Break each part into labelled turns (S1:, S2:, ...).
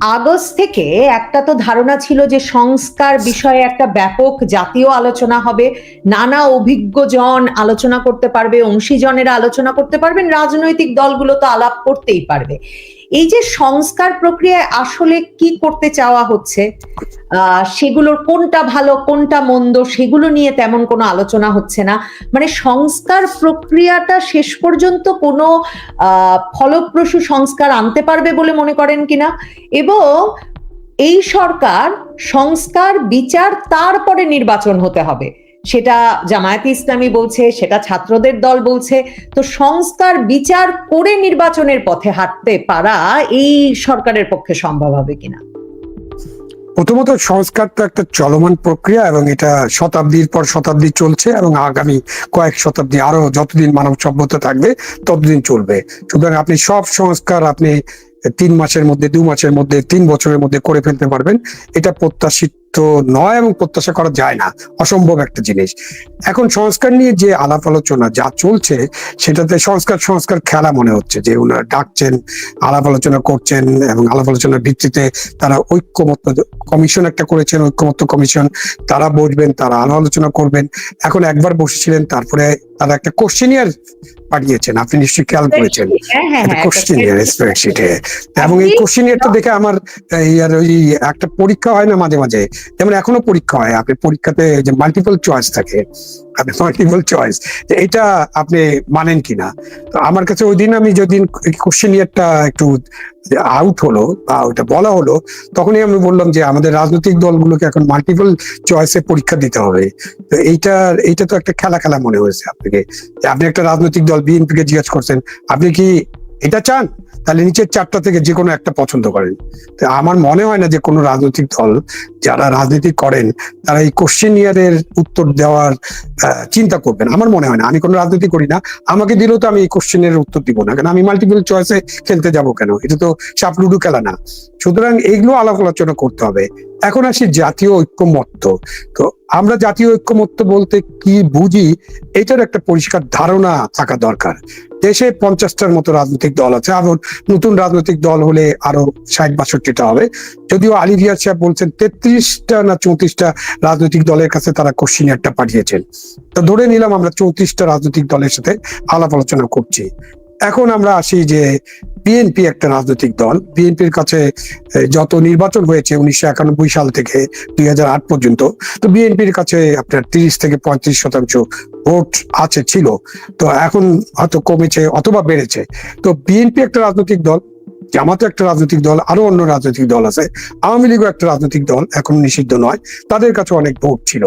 S1: August থেকে একটা তো ধারণা ছিল যে সংস্কার বিষয়ে একটা ব্যাপক জাতীয় আলোচনা হবে। নানা অভিজ্ঞজন আলোচনা করতে পারবে, অংশীজনেরা আলোচনা করতে পারবেন, রাজনৈতিক দলগুলো তো আলাপ করতেই পারবে। এই যে সংস্কার প্রক্রিয়ায় আসলে কি করতে চাওয়া হচ্ছে সেগুলোর কোনটা ভালো, কোনটা মন্দ, সেগুলো নিয়ে তেমন কোনো আলোচনা হচ্ছে না। মানে সংস্কার প্রক্রিয়াটা শেষ পর্যন্ত কোনো ফলপ্রসূ সংস্কার আনতে পারবে বলে মনে করেন কিনা? এবং এই সরকার সংস্কার, বিচার, তারপরে নির্বাচন হতে হবে। সেটা জামায়াতে ইসলামী বলছে, সেটা ছাত্রদের দল বলছে। তো সংস্কার বিচার করে নির্বাচনের পথে হাঁটতে পারা এই সরকারের পক্ষে সম্ভব হবে কিনা?
S2: প্রথমত সংস্কার তো একটা চলমান প্রক্রিয়া এবং এটা শতাব্দীর পর শতাব্দী চলছে এবং আগামী কয়েক শতাব্দী আরও যতদিন মানব সভ্যতা থাকবে, ততদিন চলবে। সুতরাং আপনি সব সংস্কার আপনি তিন মাসের মধ্যে, দু মাসের মধ্যে, তিন বছরের মধ্যে করে ফেলতে পারবেন। এটা প্রত্যাশিত নয় এবং প্রত্যাশা করা যায় না অসম্ভব একটা জিনিস। এখন সংস্কার নিয়ে যে আলাপ আলোচনা যা চলছে সেটাতে সংস্কার সংস্কার খেলা মনে হচ্ছে যে ওনারা ডাকছেন আলাপ আলোচনা করছেন এবং আলাপ আলোচনার ভিত্তিতে তারা ঐক্যমত্য কমিশন একটা করেছেন ঐক্যমত্য কমিশন। তারা বসবেন তারা আলাপ আলোচনা করবেন। এখন একবার বসেছিলেন তারপরে তারা একটা কোশ্চেনিয়ার পাঠিয়েছেন। আপনি নিশ্চয়ই খেয়াল করেছেন।
S1: হ্যাঁ হ্যাঁ হ্যাঁ
S2: কোশ্চেনিয়ার স্প্রেডশিটে এবং এই কোশ্চেনিয়ারটা দেখে আমার এই আর ওই একটা পরীক্ষা হয় না মাঝে মাঝে। যেমন এখনও পরীক্ষা হয়, আপনি পরীক্ষাতে যে মাল্টিপল চয়েস থাকে, আপনি মাল্টিপল চয়েস এটা আপনি মানেন কিনা। তো আমার কাছে ওই দিন আমি যেদিন কোশ্চেনিয়ারটা একটু আউট হলো বা ওটা বলা হলো, তখনই আমি বললাম যে আমাদের রাজনৈতিক দলগুলোকে এখন মাল্টিপল চয়েসে পরীক্ষা দিতে হবে। তো এইটা এইটা তো একটা খেলা খেলা মনে হয়েছে আপনাকে। যে আপনি একটা রাজনৈতিক দল বিএনপি কে জিজ্ঞাসা করছেন, আপনি কি এটা চান? তাহলে নিচের চারটা থেকে যে কোনো একটা পছন্দ করেন। তো আমার মনে হয় না যে কোনো রাজনৈতিক দল যারা রাজনীতি করেন, তারা এই কোশ্চেন ইয়ারের উত্তর দেওয়ার চিন্তা করবেন। আমার মনে হয় না। আমি কোনো রাজনীতি করি না। আমাকে দিলেও তো আমি এই কোশ্চেনের উত্তর দিব না। কেন? আমি মাল্টিপল চয়েসে খেলতে যাব কেন? এটা তো সাপ লুডু খেলা না। সুতরাং এইগুলো আলাপ আলোচনা করতে হবে। এখন আসি জাতীয় ঐক্যমত্য। তো আমরা জাতীয় ঐক্যমত্য বলতে কি বুঝি, এটার একটা পরিষ্কার ধারণা থাকা দরকার। দেশে পঞ্চাশটার মতো রাজনৈতিক দল আছে, আবার নতুন রাজনৈতিক দল হলে আরও ষাট বাষট্টিটা হবে। যদিও আলী রিয়াজ সাহেব বলছেন তেত্রিশটা না চৌত্রিশটা রাজনৈতিক দলের কাছে তারা কোশ্চিনিয়ারটা পাঠিয়েছেন। তো ধরে নিলাম আমরা চৌত্রিশটা রাজনৈতিক দলের সাথে আলাপ আলোচনা করছি। এখন আমরা আসি যে বিএনপি একটা রাজনৈতিক দল। বিএনপির কাছে যত নির্বাচন হয়েছে উনিশশো একানব্বই সাল থেকে দুই আট পর্যন্ত, তো বিএনপির কাছে আপনার তিরিশ থেকে পঁয়ত্রিশ শতাংশ ভোট আছে ছিল। তো এখন হয়তো কমেছে অথবা বেড়েছে। তো বিএনপি একটা রাজনৈতিক দল, জামাতে একটা রাজনৈতিক দল, আরও অন্য রাজনৈতিক দল আছে। আওয়ামী লীগও একটা রাজনৈতিক দল, এখন নিষিদ্ধ নয়। তাদের কাছে অনেক ভোট ছিল।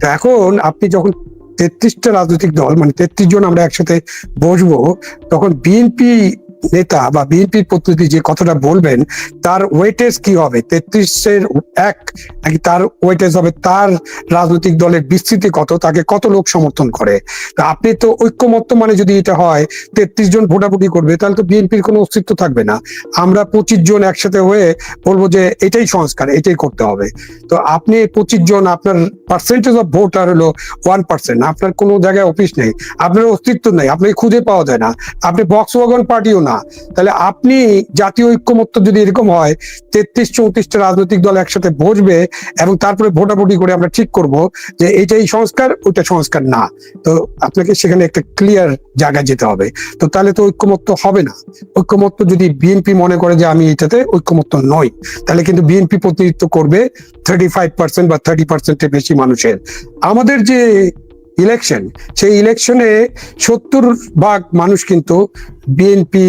S2: তো এখন আপনি যখন তেত্রিশটা রাজনৈতিক দল মানে তেত্রিশ জন আমরা একসাথে বসবো তখন বিএনপি নেতা বা বিএনপির প্রতিনিধি যে কথাটা বলবেন, তার ওয়েটেজ কি হবে? তেত্রিশের এক নাকি তার ওয়েটেজ হবে? তার রাজনৈতিক দলের বিস্তৃতি কত? তাকে কত লোক সমর্থন করে? তা আপনি তো ঐক্যমত্য মানে যদি এটা হয়, তেত্রিশ জন ভোটাভুটি করবে, তাহলে তো বিএনপির কোনো অস্তিত্ব থাকবে না। আমরা পঁচিশ জন একসাথে হয়ে বলব যে এটাই সংস্কার, এটাই করতে হবে। তো আপনি পঁচিশ জন, আপনার পার্সেন্টেজ অফ ভোট আর হলো ওয়ান পার্সেন্ট আপনার কোনো জায়গায় অফিস নেই, আপনার অস্তিত্ব নেই, আপনাকে খুঁজে পাওয়া যায় না। আপনি বক্স ওয়াগন পার্টিও না তাহলে আপনি জাতীয় ঐক্যমত্য যদি এরকম হয়, তেত্রিশ, চৌত্রিশটা রাজনৈতিক দল একসাথে বসবে এবং তারপরে ভোটাভুটি করে আমরা ঠিক করব যে এইটাই সংস্কার, ওইটা সংস্কার না। তো আপনাকে সেখানে একটা ক্লিয়ার জায়গায় যেতে হবে। তো তাহলে তো ঐক্যমত্য হবে না। ঐক্যমত্য যদি বিএনপি মনে করে যে আমি এটাতে ঐক্যমত্য নই, তাহলে কিন্তু বিএনপি প্রতিনিধিত্ব করবে থার্টি ফাইভ পার্সেন্ট বা থার্টি পার্সেন্টের বেশি মানুষের। আমাদের যে ইলেকশন সেই ইলেকশনে সত্তর ভাগ মানুষ কিন্তু বিএনপি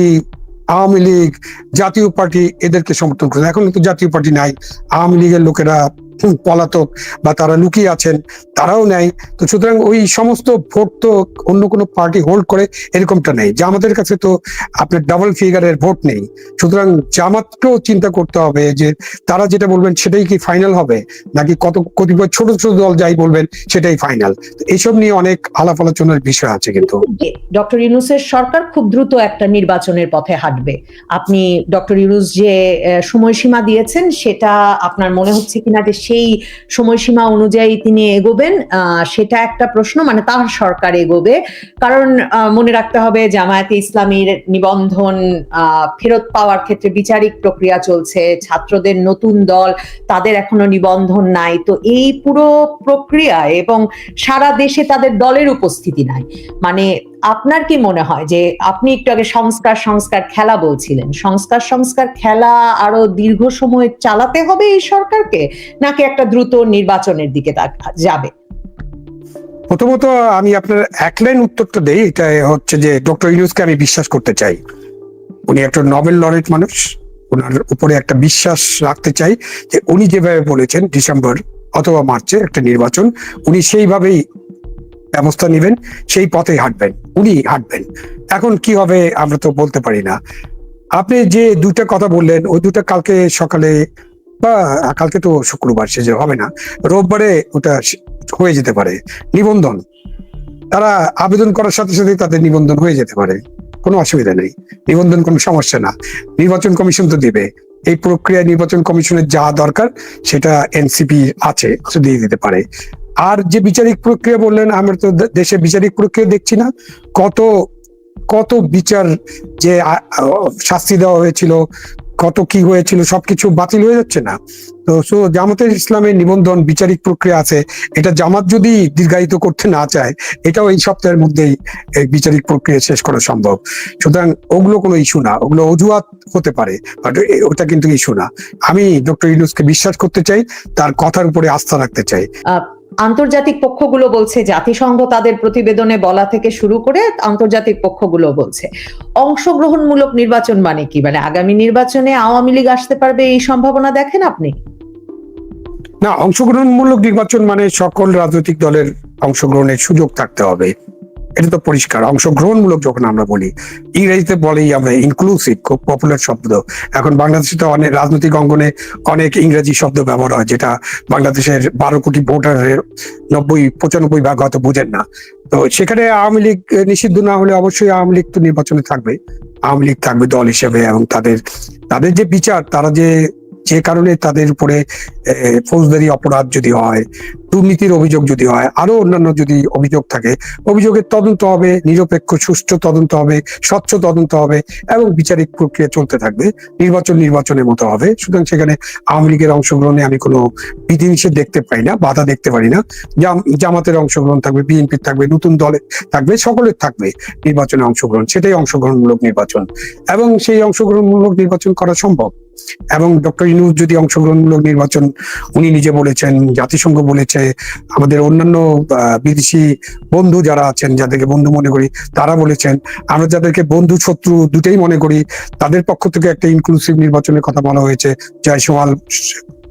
S2: আওয়ামী লীগ, জাতীয় পার্টি এদেরকে সমর্থন করে এখন কিন্তু জাতীয় পার্টি নাই। আওয়ামী লীগের লোকেরা পলাতক বা তারা লুকিয়ে আছেন, তারাও নেয়। তো সুতরাং ওই সমস্ত ভোট তো অন্য কোনো পার্টি হোল্ড করে এরকমটা নেই। জামাতের কাছে তো আপনার ডাবল ফিগারের ভোট নেই। সুতরাং জামাতকেও চিন্তা করতে হবে যে তারা যেটা বলবেন সেটাই কি ফাইনাল হবে? নাকি কত কতিপয় ছোট ছোট দল যাই বলবেন সেটাই ফাইনাল এইসব নিয়ে অনেক আলাপ আলোচনার বিষয় আছে কিন্তু।
S1: ডক্টর ইউনুসের সরকার খুব দ্রুত একটা নির্বাচনের পথে হাঁটবে। আপনি ডক্টর ইউনুস যে সময়সীমা দিয়েছেন সেটা আপনার মনে হচ্ছে কিনা যে সেই সময়সীমা অনুযায়ী তিনি এগোবেন সেটা একটা প্রশ্ন মানে তার সরকার এগোবে। কারণ মনে রাখতে হবে জামায়াতে ইসলামীর নিবন্ধন ফেরত পাওয়ার ক্ষেত্রে বিচারিক প্রক্রিয়া চলছে, ছাত্রদের নতুন দল, তাদের এখনও নিবন্ধন নাই। তো এই পুরো প্রক্রিয়া এবং সারা দেশে তাদের দলের উপস্থিতি নাই। মানে আপনার কি মনে হয় যে আপনি একটু আগে সংস্কার সংস্কার খেলা বলছিলেন, সংস্কার সংস্কার খেলা আরও দীর্ঘ সময় চালাতে হবে এই সরকারকে? নাকি একটা দ্রুত নির্বাচনের দিকে যাবে।
S2: প্রথমত আমি আপনার এক লাইন উত্তরটা দেই এটা হচ্ছে যে ডক্টর ইউনুসকে আমি বিশ্বাস করতে চাই। উনি একটা নোবেল লরেট মানুষ, ওনার উপরে একটা বিশ্বাস রাখতে চাই যে উনি যেভাবে বলেছেন ডিসেম্বর অথবা মার্চে একটা নির্বাচন, উনি সেইভাবেই ব্যবস্থা নেবেন, সেই পথে হাঁটবেন, উনি হাঁটবেন। এখন কি হবে আমরা তো বলতে পারি না। আপনি যে দুটা কথা বললেন, ওই দুটা কালকে সকালে বা কালকে তো শুক্রবার, সে যে হবে না, রোববারে ওটা হয়ে যেতে পারে। নিবন্ধন। তারা আবেদন করার সাথে সাথে তাদের নিবন্ধন হয়ে যেতে পারে। কোনো অসুবিধা নেই। নিবন্ধন কোনো সমস্যা না। নির্বাচন কমিশন তো দেবে। এই প্রক্রিয়া নির্বাচন কমিশনের যা দরকার, সেটা এনসিপি আছে দিয়ে দিতে পারে। আর যে বিচারিক প্রক্রিয়া বললেন, আমরা তো দেশে বিচারিক প্রক্রিয়া দেখছি না। কত কত বিচার যে শাস্তি দেওয়া হয়েছিল কত কি হয়েছিল, সবকিছু বাতিল হয়ে যাচ্ছে না। তো সো জামাতের ইসলামের নিবন্ধন বিচারিক প্রক্রিয়া আছে। এটা জামাত যদি দীর্ঘায়িত করতে না চায়, এটাও এই সপ্তাহের মধ্যেই এই বিচারিক প্রক্রিয়া শেষ করা সম্ভব। সুতরাং ওগুলো কোনো ইস্যু না, ওগুলো অজুহাত হতে পারে, বাট ওটা কিন্তু ইস্যু না। আমি ডক্টর ইউনুসকে বিশ্বাস করতে চাই, তার কথার উপরে আস্থা রাখতে চাই।
S1: আন্তর্জাতিক পক্ষগুলো বলছে, জাতিসংঘ তাদের প্রতিবেদনে বলা থেকে শুরু করে আন্তর্জাতিক পক্ষগুলো বলছে। অংশগ্রহণমূলক নির্বাচন মানে কি? মানে আগামী নির্বাচনে আওয়ামী লীগ আসতে পারবে এই সম্ভাবনা দেখেন আপনি?
S2: না, অংশগ্রহণমূলক নির্বাচন মানে সকল রাজনৈতিক দলের অংশগ্রহণের সুযোগ থাকতে হবে। এটা তো পরিষ্কার। অংশগ্রহণমূলক যখন আমরা বলি, ইংরেজিতে বলেই আমরা ইনক্লুসিভ খুব পপুলার শব্দ। এখন বাংলাদেশে তো অনেক রাজনৈতিক অঙ্গনে অনেক ইংরেজি শব্দ ব্যবহার হয়, যেটা বাংলাদেশের বারো কোটি ভোটারের নব্বই, পঁচানব্বই ভাগ হয়তো বুঝেন না। তো সেখানে আওয়ামী লীগ নিষিদ্ধ না হলে অবশ্যই আওয়ামী লীগ তো নির্বাচনে থাকবে। আওয়ামী লীগ থাকবে দল হিসেবে এবং তাদের তাদের যে বিচার, তারা যে যে কারণে তাদের উপরে ফৌজদারি অপরাধ যদি হয়, দুর্নীতির অভিযোগ যদি হয়, আরও অন্যান্য যদি অভিযোগ থাকে, অভিযোগের তদন্ত হবে, নিরপেক্ষ, সুষ্ঠু তদন্ত হবে, স্বচ্ছ তদন্ত হবে এবং বিচারিক প্রক্রিয়া চলতে থাকবে, নির্বাচন নির্বাচনের মতো হবে। সুতরাং সেখানে আওয়ামী লীগের অংশগ্রহণে আমি কোনো বিধিনিষেধ দেখতে পাই না, বাধা দেখতে পারি না। জাম- জামাতের অংশগ্রহণ থাকবে, বিএনপির থাকবে, নতুন দলে থাকবে, সকলের থাকবে নির্বাচনে অংশগ্রহণ। সেটাই অংশগ্রহণমূলক নির্বাচন। এবং সেই অংশগ্রহণমূলক নির্বাচন করা সম্ভব। এবং ডক্টর ইনুস যদি অংশগ্রহণমূলক নির্বাচন উনি নিজে বলেছেন, জাতিসংঘ বলেছে, আমাদের অন্যান্য বিদেশি বন্ধু যারা আছেন, যাদেরকে বন্ধু মনে করি, তারা বলেছেন, আমরা যাদেরকে বন্ধু শত্রু দুটেই মনে করি, তাদের পক্ষ থেকে একটা ইনক্লুসিভ নির্বাচনের কথা বলা হয়েছে জয় সোমাল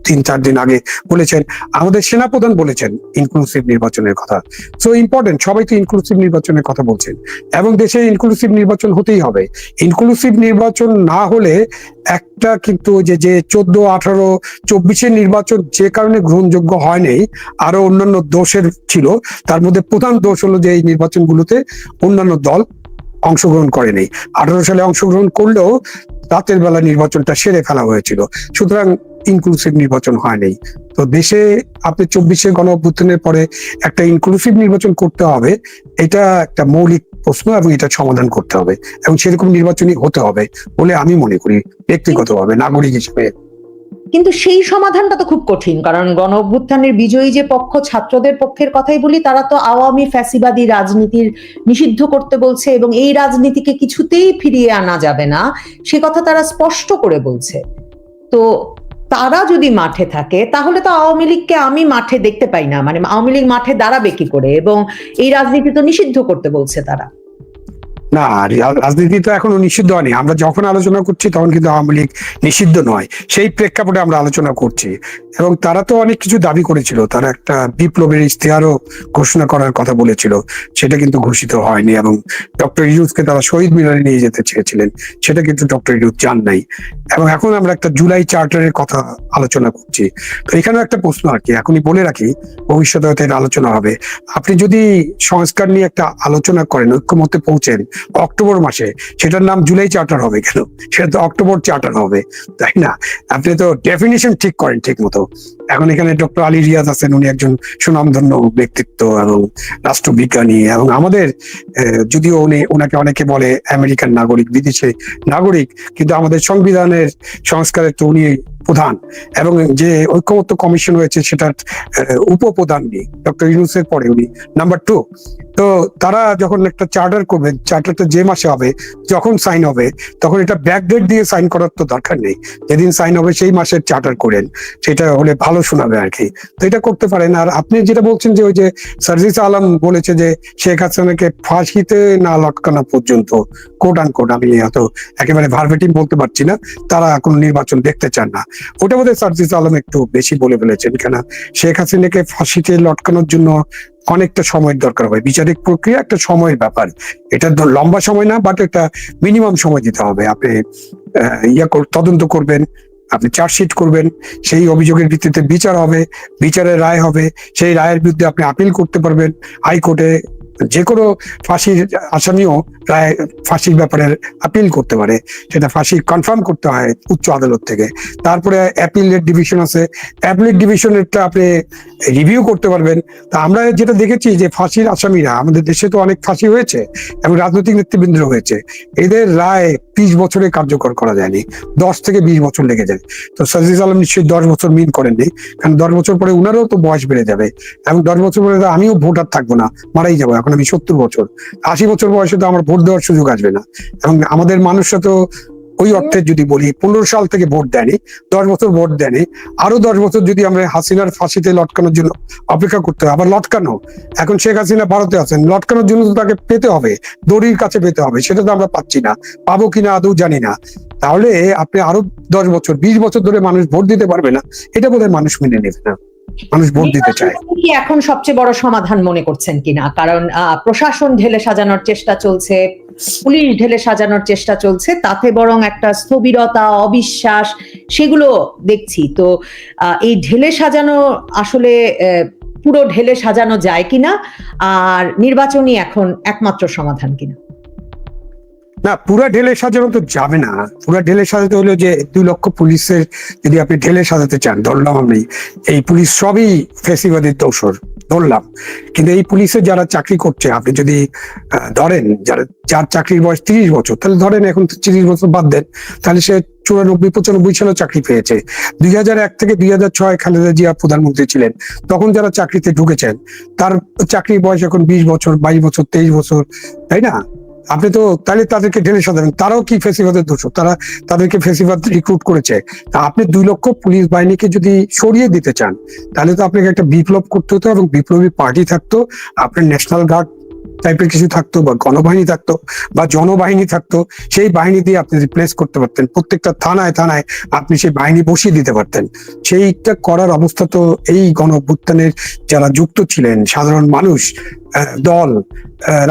S2: তিন, চার দিন আগে বলেছেন, আমাদের সেনাপ্রধান বলেছেন ইনক্লুসিভ নির্বাচনের কথা। সো ইম্পর্টেন্ট সবাই তো ইনক্লুসিভ নির্বাচনের কথা বলছেন। এবং দেশে ইনক্লুসিভ নির্বাচন হতেই হবে। ইনক্লুসিভ নির্বাচন না হলে একটা কিন্তু যে যে চোদ্দ, আঠারো, চব্বিশের নির্বাচন যে কারণে গ্রহণযোগ্য হয় হয়নি আরও অন্যান্য দোষের ছিল, তার মধ্যে প্রধান দোষ হলো যে এই নির্বাচনগুলোতে অন্যান্য দল অংশগ্রহণ করেনি। আঠারো সালে অংশগ্রহণ করলেও রাতের বেলা নির্বাচনটা সেরে ফেলা হয়েছিল। সুতরাং ইনক্লুসিভ নির্বাচন হয়নি। তো দেশে আপনি চব্বিশে গণ অভ্যুত্থানের পরে একটা ইনক্লুসিভ নির্বাচন করতে হবে, এটা একটা মৌলিক প্রশ্ন এবং এটা সমাধান করতে হবে এবং সেরকম নির্বাচনই হতে হবে বলে আমি মনে করি, ব্যক্তিগতভাবে, নাগরিক হিসেবে।
S1: কিন্তু সেই সমাধানটা তো খুব কঠিন, কারণ গণ অভ্যুত্থানের বিজয়ী যে পক্ষ ছাত্রদের পক্ষের কথাই বলি, তারা তো আওয়ামী ফ্যাসিবাদী রাজনীতির নিষিদ্ধ করতে বলছে এবং এই রাজনীতিকে কিছুতেই ফিরিয়ে আনা যাবে না, সে কথা তারা স্পষ্ট করে বলছে। তো তারা যদি মাঠে থাকে, তাহলে তো আওয়ামী লীগকে আমি মাঠে দেখতে পাই না মানে আওয়ামী লীগ মাঠে দাঁড়াবে কি করে? এবং এই রাজনীতি তো নিষিদ্ধ করতে বলছে তারা।
S2: না রাজনীতি তো এখনও নিষিদ্ধ হয়নি। আমরা যখন আলোচনা করছি তখন কিন্তু আওয়ামী লীগ নিষিদ্ধ নয়। সেই প্রেক্ষাপটে আমরা আলোচনা করছি। এবং তারা তো অনেক কিছু দাবি করেছিল। তারা একটা বিপ্লবের ইশতেহারও ঘোষণা করার কথা বলেছিল। সেটা কিন্তু ঘোষিত হয়নি এবং ডক্টর ইউজকে তারা শহীদ মিনারে নিয়ে যেতে চেয়েছিলেন। সেটা কিন্তু ডক্টর ইউজ চান নাই। এবং এখন আমরা একটা জুলাই চার্টারের কথা আলোচনা করছি। তো এখানেও একটা প্রশ্ন আর কি। এখনই বলে রাখি, ভবিষ্যতে হয়তো আলোচনা হবে। আপনি যদি সংস্কার নিয়ে একটা আলোচনা করেন ঐক্যমতে পৌঁছেন অক্টোবর মাসে। সেটার নাম জুলাই চার্টার হবে কেন? সেটা তো অক্টোবর চার্টার হবে, তাই না? আপনি তো ডেফিনেশন ঠিক করেন ঠিক মতো এখন এখানে ডক্টর আলী রিয়াজ আছেন, উনি একজন সুনামধন্য ব্যক্তিত্ব এবং রাষ্ট্রবিজ্ঞানী এবং আমাদের যদিও উনি ওনাকে অনেকে বলে আমেরিকান নাগরিক, বিদেশে নাগরিক, কিন্তু আমাদের সংবিধানের সংস্কারের তো উনি প্রধান এবং যে ঐক্যমত্য কমিশন হয়েছে সেটার উপপ্রধান উনি ডক্টর ইউনুসের পরে উনি নাম্বার টু তো তারা যখন একটা চার্টার করবে চার্টারটা যে মাসে হবে, যখন সাইন হবে, তখন এটা ব্যাকডেট দিয়ে সাইন করার তো দরকার নেই, যেদিন সাইন হবে সেই মাসের চার্টার করেন, সেটা হলে ভালো শোনাবে আর কি, তো এটা করতে পারেন, আর আপনি যেটা বলছেন যে ওই যে সার্জিস আলম বলেছে যে শেখ হাসিনাকে ফাঁসিতে না লটকানো পর্যন্ত কোট আন কোট আমি এত একেবারে ভার্বেটিম বলতে পারছি না, তারা কোনো নির্বাচন দেখতে চান না ওটা বোধহয় সার্জিস আলম একটু বেশি বলে ফেলেছেন কেন শেখ হাসিনাকে ফাঁসিতে লটকানোর জন্য অনেকটা সময়ের দরকার হয়। বিচারিক প্রক্রিয়া একটা সময়ের ব্যাপার। এটা লম্বা সময় না বাট একটা মিনিমাম সময় দিতে হবে। আপনি ইয়া তদন্ত করবেন, আপনি চার্জশিট করবেন, সেই অভিযোগের ভিত্তিতে বিচার হবে, বিচারের রায় হবে, সেই রায়ের বিরুদ্ধে আপনি আপিল করতে পারবেন, হাইকোর্টে যে কোনো ফাঁসির আসামিও রায় ফাঁসির ব্যাপারে আপিল করতে পারে। সেটা ফাঁসি কনফার্ম করতে হয় উচ্চ আদালত থেকে। তারপরে অ্যাপিলের ডিভিশন আছে। অ্যাপিলের ডিভিশনেরটা আপনি রিভিউ করতে পারবেন। তা আমরা যেটা দেখেছি যে ফাঁসির আসামিরা, আমাদের দেশে তো অনেক ফাঁসি হয়েছে এবং রাজনৈতিক নেতৃবৃন্দ হয়েছে। এদের রায় বিশ বছরে কার্যকর করা যায়নি। দশ থেকে বিশ বছর লেগে যায়। তো সাজিজ আলম নিশ্চয়ই দশ বছর মিন করেননি। কারণ দশ বছর পরে উনারও তো বয়স বেড়ে যাবে। এবং দশ বছর পরে আমিও ভোটার থাকব না, মারাই যাব। এখন আমি সত্তর বছর। আশি বছর বয়সে তো আমার ভোট দেওয়ার সুযোগ আসবে না। এবং আমাদের মানুষরা তো ওই অর্থে যদি বলি, পনেরো সাল থেকে ভোট দেয়নি, দশ বছর ভোট দেয়নি। আরও দশ বছর যদি আমরা হাসিনার ফাঁসিতে লটকানোর জন্য অপেক্ষা করতে হবে আবার লটকানো। এখন শেখ হাসিনা ভারতে আছেন, লটকানোর জন্য তো তাকে পেতে হবে, দড়ির কাছে পেতে হবে, সেটা তো আমরা পাচ্ছি না। পাবো কিনা আদৌ জানি না। তাহলে আপনি আরও দশ বছর, বিশ বছর ধরে মানুষ ভোট দিতে পারবে না, এটা বোধহয় মানুষ মেনে নেবে না। মানুষ ভোট দিতে চায়।
S1: কি এখন সবচেয়ে বড় সমাধান মনে করছেন কিনা? কারণ প্রশাসন ঢেলে সাজানোর চেষ্টা চলছে পুলিশ ঢেলে সাজানোর চেষ্টা চলছে তাতে বরং একটা স্থবিরতা অবিশ্বাস সেগুলো দেখছি। তো আহ, এই ঢেলে সাজানো আসলে আহ, পুরো ঢেলে সাজানো যায় কিনা? আর নির্বাচনই এখন একমাত্র সমাধান কিনা?
S2: না, পুরা ঢেলে সাজানো তো যাবে না। পুরা ঢেলে সাজাতে হলে যে দুই লক্ষ পুলিশের যদি আপনি ঢেলে সাজাতে চান, ধরলাম আমি, এই পুলিশ সবই ফেসিবাদের দোষর, ধরলাম। কিন্তু এই পুলিশের যারা চাকরি করছে, আপনি যদি ধরেন যারা, যার চাকরির বয়স তিরিশ বছর, তাহলে ধরেন এখন তিরিশ বছর বাদ দেন, তাহলে সে চুরানব্বই, পঁচানব্বই সালে চাকরি পেয়েছে। দুই হাজার এক থেকে দুই হাজার ছয় খালেদা জিয়া প্রধানমন্ত্রী ছিলেন। তখন যারা চাকরিতে ঢুকেছেন, তার চাকরির বয়স এখন বিশ বছর, বাইশ বছর, তেইশ বছর, তাই না? আপনি তো তাহলে তাদেরকে ঢেলে সাজাবেন তারাও কি ফেসিবাদের দোষ? তারা তাদেরকে ফেসিবাদ রিক্রুট করেছে। তা আপনি দুই লক্ষ পুলিশ বাহিনীকে যদি সরিয়ে দিতে চান, তাহলে তো আপনাকে একটা বিপ্লব করতে হতো এবং বিপ্লবী পার্টি থাকতো। আপনার ন্যাশনাল গার্ড টাইপের কিছু থাকতো বা গণবাহিনী থাকতো বা জনবাহিনী থাকতো, সেই বাহিনী দিয়ে আপনি রিপ্লেস করতে পারতেন। প্রত্যেকটা থানায় থানায় আপনি সেই বাহিনী বসিয়ে দিতে পারতেন। সেইটা করার অবস্থা তো এই গণ অভ্যুত্থানের যারা যুক্ত ছিলেন, সাধারণ মানুষ দল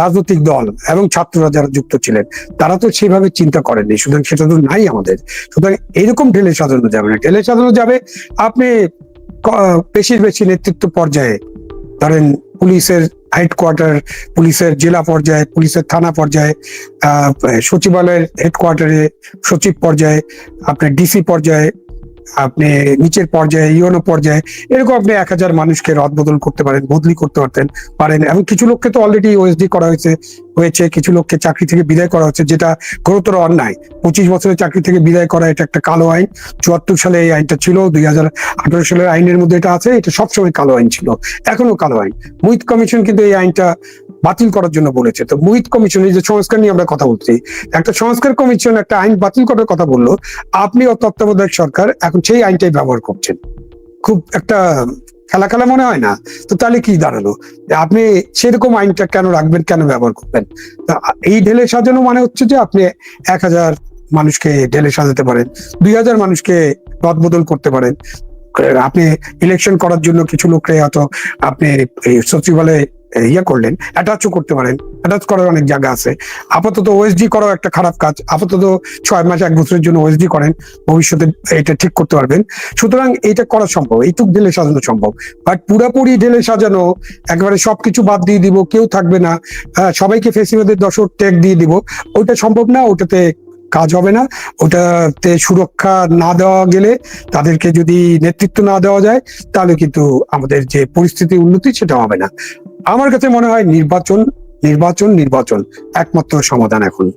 S2: রাজনৈতিক দল এবং ছাত্ররা যারা যুক্ত ছিলেন, তারা তো সেভাবে চিন্তা করেননি। সুতরাং সেটা তো নাই আমাদের। সুতরাং এরকম ঢেলে সাজানো যাবে না। ঢেলে সাজানো যাবে, আপনি বেশির বেশি নেতৃত্ব পর্যায়ে ধরেন পুলিশের হেডকোয়ার্টার পুলিশের জেলা পর্যায়ে পুলিশের থানা পর্যায়ে সচিবালয়ের হেডকোয়ার্টারে সচিব পর্যায়ে আপনার ডিসি পর্যায়ে আপনি নিচের পর্যায়ে, ইউনো পর্যায়ে, এরকম আপনি এক হাজার মানুষকে রদ বদল করতে পারেন, বদলি করতে পারতেন, পারেন। এবং কিছু লোককে তো অলরেডি ওএসডি করা হয়েছে হয়েছে, কিছু লোককে চাকরি থেকে বিদায় করা হচ্ছে যেটা গুরুতর অন্যায়। পঁচিশ বছরের চাকরি থেকে বিদায় করা, এটা একটা কালো আইন। চুয়াত্তর সালে এই আইনটা ছিল, দুই হাজার আঠারো সালের আইনের মধ্যে এটা আছে, এটা সবসময় কালো আইন ছিল, এখনও কালো আইন। মুহিত কমিশন কিন্তু এই আইনটা বাতিল করার জন্য বলেছে। তো মুহিত কমিশন, এই যে সংস্কার নিয়ে আমরা কথা বলছি, একটা সংস্কার কমিশন একটা আইন বাতিল করার কথা বলল, আপনি ও তত্ত্বাবধায়ক সরকার এখন সেই আইনটাই ব্যবহার করছেন। খুব একটা খেলা খেলা মনে হয় না। তো তাহলে কি দাঁড়াল? আপনি সেরকম আইনটা কেন রাখবেন, কেন ব্যবহার করবেন? এই ঢেলে সাজানো মানে হচ্ছে যে আপনি এক হাজার মানুষকে ঢেলে সাজাতে পারেন, দুই হাজার মানুষকে রদবদল করতে পারেন। আপনি ইলেকশন করার জন্য কিছু লোককে হয়তো আপনি সচিবালয়ে ইয়ে করলেন অ্যাটাচও করতে পারেন। অ্যাটাচ করার অনেক জায়গা আছে। আপাতত ওএসডি করাও একটা খারাপ কাজ। আপাতত ছয় মাস এক বছরের জন্য ওএসডি করেন। ভবিষ্যতে এটা ঠিক করতে পারবেন। সুতরাং এটা করা সম্ভব। এইটুক ঢেলে সাজানো সম্ভব। বাট পুরাপুরি ঢেলে সাজানো একেবারে সবকিছু বাদ দিয়ে দিব কেউ থাকবে না। আহ, সবাইকে ফেসিবাদের দশক ট্যাগ দিয়ে দিব। ওটা সম্ভব না ওটাতে কাজ হবে না। ওটাতে সুরক্ষা না দেওয়া গেলে তাদেরকে যদি নেতৃত্ব না দেওয়া যায় তাহলে কিন্তু আমাদের যে পরিস্থিতি উন্নতি সেটা হবে না। আমার কাছে মনে হয় নির্বাচন নির্বাচন নির্বাচন। একমাত্র সমাধান এখন।